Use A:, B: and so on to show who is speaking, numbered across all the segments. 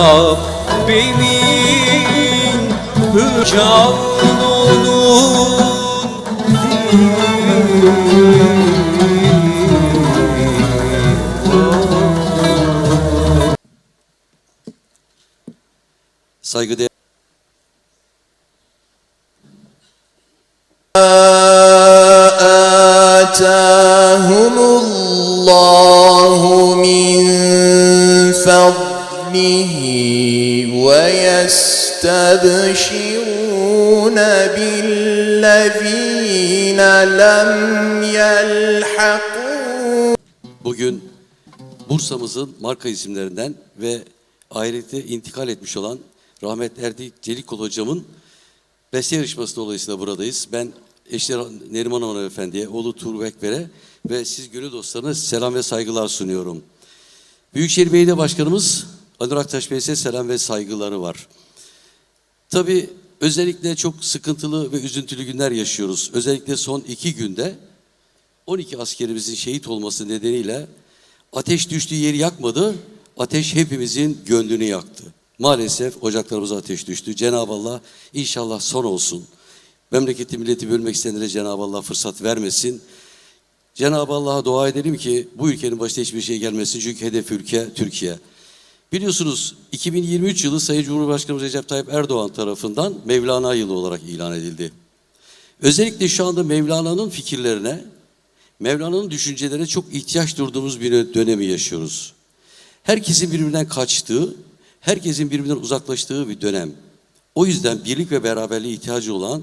A: Rabbimin Saygıdeğer
B: ويستبشرون بالذين لم يلحقوا
A: Bugün Bursa'mızın marka isimlerinden ve ahirete intikal etmiş olan rahmetli Erdi Celikol hocamın beste yarışması dolayısıyla buradayız. Ben eşleri Neriman Hanım Efendi'ye, oğlu Tuğrul Ekber'e ve siz gönül dostlarına selam ve saygılar sunuyorum. Büyükşehir Belediye Başkanımız Anur Aktaş Bey'e selam ve saygıları var. Tabii özellikle çok sıkıntılı ve üzüntülü günler yaşıyoruz. Özellikle son iki günde 12 askerimizin şehit olması nedeniyle ateş düştüğü yeri yakmadı, ateş hepimizin gönlünü yaktı. Maalesef ocaklarımıza ateş düştü. Cenab-ı Allah inşallah son olsun. Memleketi milleti bölmek isteyenlere Cenab-ı Allah fırsat vermesin. Cenab-ı Allah'a dua edelim ki bu ülkenin başına hiçbir şey gelmesin. Çünkü hedef ülke Türkiye. Biliyorsunuz 2023 yılı Sayın Cumhurbaşkanımız Recep Tayyip Erdoğan tarafından Mevlana yılı olarak ilan edildi. Özellikle şu anda Mevlana'nın fikirlerine, Mevlana'nın düşüncelerine çok ihtiyaç duyduğumuz bir dönemi yaşıyoruz. Herkesin birbirinden kaçtığı, herkesin birbirinden uzaklaştığı bir dönem. O yüzden birlik ve beraberliğe ihtiyacı olan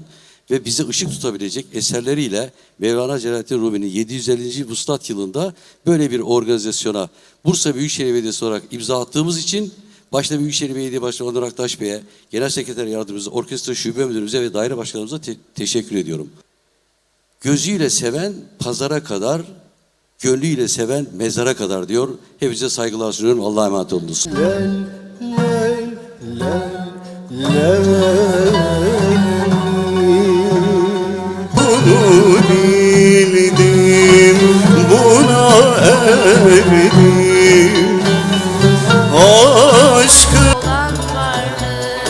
A: ve bize ışık tutabilecek eserleriyle Mevlana Celaleddin Rumi'nin 750. Vuslat yılında böyle bir organizasyona Bursa Büyükşehir Belediyesi olarak imza attığımız için başta Büyükşehir Belediye Başkanı Onur Aktaş Bey'e, Genel Sekreter Yardımcımıza, Orkestra Şube Müdürümüze ve Daire Başkanımıza te- teşekkür ediyorum. Gözüyle seven pazara kadar, gönlüyle seven mezara kadar diyor. Hepinize saygılar sunuyorum. Allah'a emanet olunuz.
B: Bunu buna erdim Aşkı
C: olan varlık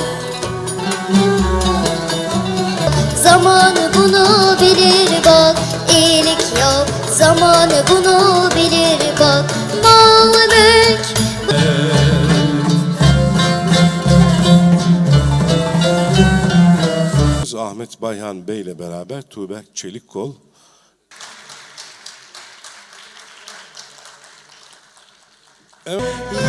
C: Zamanı bunu bilir bak iyilik yap Zamanı bunu bilir bak Mal mülk
D: Ahmet Bayhan Bey ile beraber Tuğberk Çelikkol
B: Evet.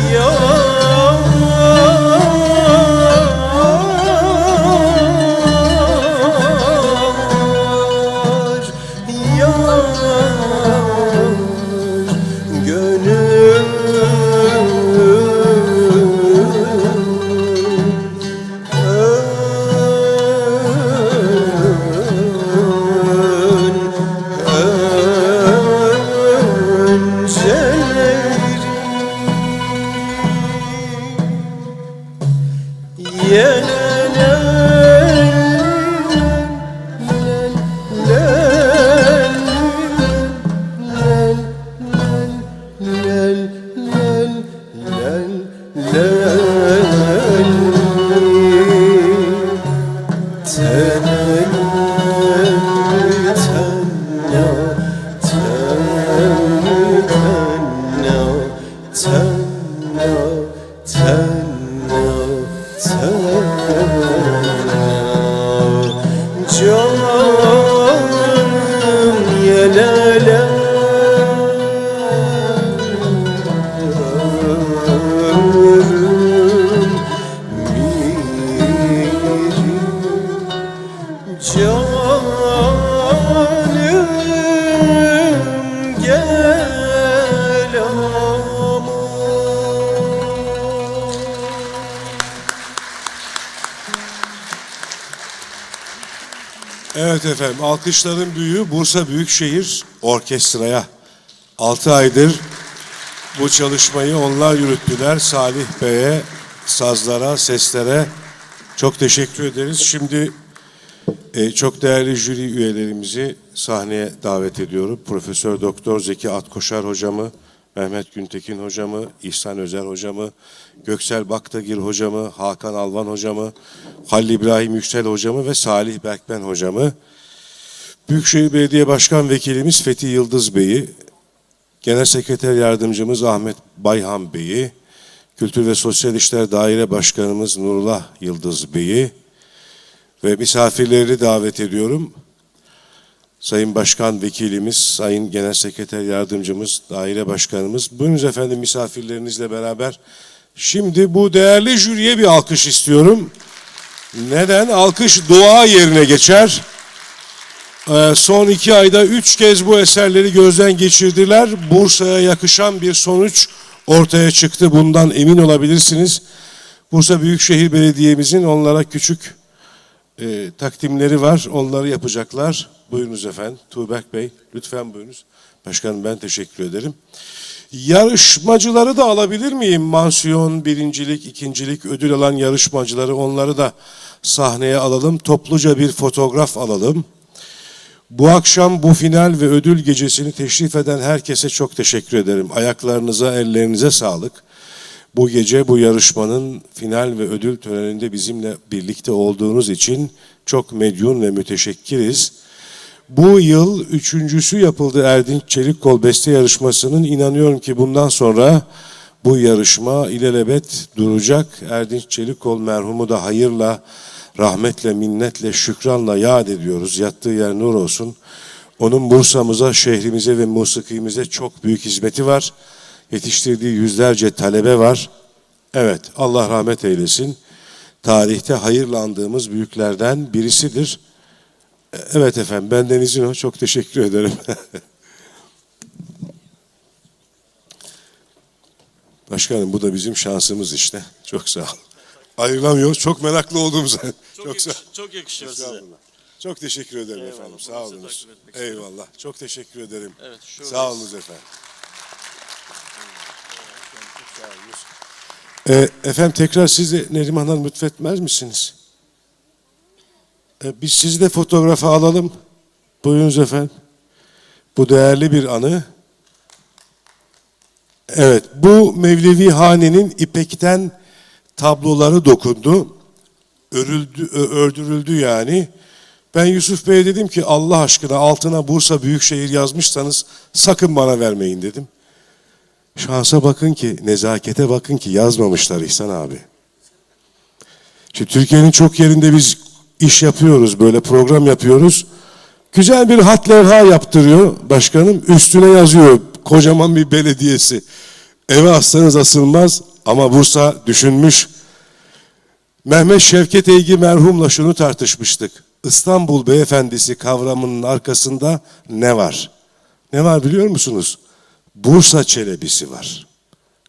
B: matter
D: Evet efendim alkışların büyüğü Bursa Büyükşehir Orkestra'ya 6 aydır bu çalışmayı onlar yürüttüler. Salih Bey'e, sazlara, seslere çok teşekkür ederiz. Şimdi e, çok değerli jüri üyelerimizi sahneye davet ediyorum. Profesör Doktor Zeki Atkoşar hocamı, Mehmet Güntekin hocamı, İhsan Özer hocamı, Göksel Baktagir hocamı, Hakan Alvan hocamı, Halil İbrahim Yüksel hocamı ve Salih Berkmen hocamı. Büyükşehir Belediye Başkan Vekilimiz Fethi Yıldız Bey'i, Genel Sekreter Yardımcımız Ahmet Bayhan Bey'i, Kültür ve Sosyal İşler Daire Başkanımız Nurullah Yıldız Bey'i ve misafirleri davet ediyorum. Sayın Başkan Vekilimiz, Sayın Genel Sekreter Yardımcımız, Daire Başkanımız. Buyurunuz efendim misafirlerinizle beraber. Şimdi bu değerli jüriye bir alkış istiyorum. Neden? Alkış dua yerine geçer. Ee, son iki ayda üç kez bu eserleri gözden geçirdiler. Bursa'ya yakışan bir sonuç ortaya çıktı. Bundan emin olabilirsiniz. Bursa Büyükşehir Belediye'mizin onlara küçük e, takdimleri var. Onları yapacaklar. Buyurunuz efendim. Tuğberk Bey lütfen buyurunuz. Başkanım ben teşekkür ederim. Yarışmacıları da alabilir miyim? Mansiyon, birincilik, ikincilik ödül alan yarışmacıları onları da sahneye alalım. Topluca bir fotoğraf alalım. Bu akşam bu final ve ödül gecesini teşrif eden herkese çok teşekkür ederim. Ayaklarınıza, ellerinize sağlık. Bu gece bu yarışmanın final ve ödül töreninde bizimle birlikte olduğunuz için çok medyun ve müteşekkiriz. Bu yıl üçüncüsü yapıldı Erdinç Çelikkol Beste Yarışması'nın. inanıyorum ki bundan sonra bu yarışma ilelebet duracak. Erdinç Çelikkol merhumu da hayırla, rahmetle, minnetle, şükranla yad ediyoruz. Yattığı yer nur olsun. Onun Bursa'mıza, şehrimize ve musikimize çok büyük hizmeti var. Yetiştirdiği yüzlerce talebe var. Evet, Allah rahmet eylesin. Tarihte hayırlandığımız büyüklerden birisidir. Evet efendim, benden izin o. Çok teşekkür ederim. Başkanım bu da bizim şansımız işte. Çok sağ ol. Ayrılamıyoruz. Çok meraklı olduğumuz. Çok, çok sağ
E: Çok yakışıyor size.
D: Çok teşekkür ederim
E: Eyvallah,
D: efendim. Sağ olunuz.
E: istedim.
D: Eyvallah. Çok teşekkür ederim.
E: Evet.
D: Sağ olunuz efendim. Ee, efendim tekrar siz Neriman Hanım lütfetmez misiniz? Ee, biz sizi de fotoğrafa alalım. Buyurunuz efendim. Bu değerli bir anı. Evet, bu Mevlevi Hane'nin ipekten tabloları dokundu. Örüldü, ördürüldü yani. Ben Yusuf Bey'e dedim ki Allah aşkına altına Bursa Büyükşehir yazmışsanız sakın bana vermeyin dedim. Şansa bakın ki, nezakete bakın ki yazmamışlar İhsan abi. Şimdi Türkiye'nin çok yerinde biz iş yapıyoruz, böyle program yapıyoruz. Güzel bir hat levha yaptırıyor başkanım. Üstüne yazıyor kocaman bir belediyesi. Eve aslanız asılmaz ama Bursa düşünmüş. Mehmet Şevket Eygi merhumla şunu tartışmıştık. İstanbul beyefendisi kavramının arkasında ne var? Ne var biliyor musunuz? Bursa çelebisi var.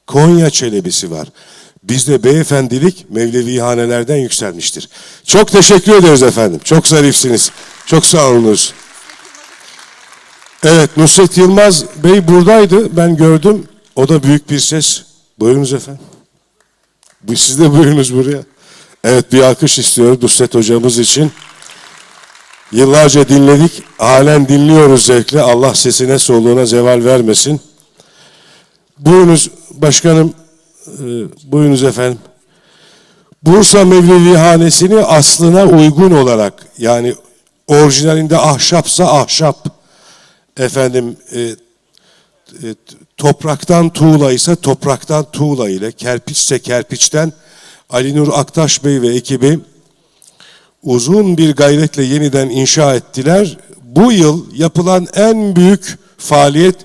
D: Konya çelebisi var. Bizde beyefendilik Mevlevi hanelerden yükselmiştir. Çok teşekkür ederiz efendim. Çok zarifsiniz. Çok sağ olunuz. Evet Nusret Yılmaz Bey buradaydı. Ben gördüm. O da büyük bir ses. Buyurunuz efendim. Siz de buyurunuz buraya. Evet bir alkış istiyoruz Nusret hocamız için. Yıllarca dinledik. Halen dinliyoruz zevkle. Allah sesine soluğuna zeval vermesin. Buyurunuz başkanım. e, Buyurunuz efendim. Bursa Mevlevi Hanesi'ni aslına uygun olarak yani orijinalinde ahşapsa ahşap efendim e, e, topraktan tuğla ise topraktan tuğla ile kerpiçse kerpiçten Ali Nur Aktaş Bey ve ekibi uzun bir gayretle yeniden inşa ettiler. Bu yıl yapılan en büyük faaliyet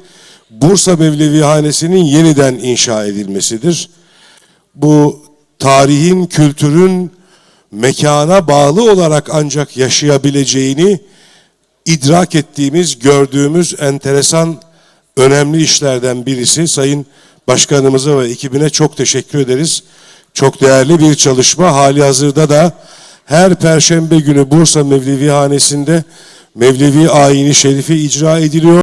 D: Bursa Mevlevi Hanesi'nin yeniden inşa edilmesidir. Bu tarihin, kültürün mekana bağlı olarak ancak yaşayabileceğini idrak ettiğimiz, gördüğümüz enteresan, önemli işlerden birisi. Sayın Başkanımıza ve ekibine çok teşekkür ederiz. Çok değerli bir çalışma. Hali hazırda da her Perşembe günü Bursa Mevlevi Hanesi'nde Mevlevi ayini şerifi icra ediliyor.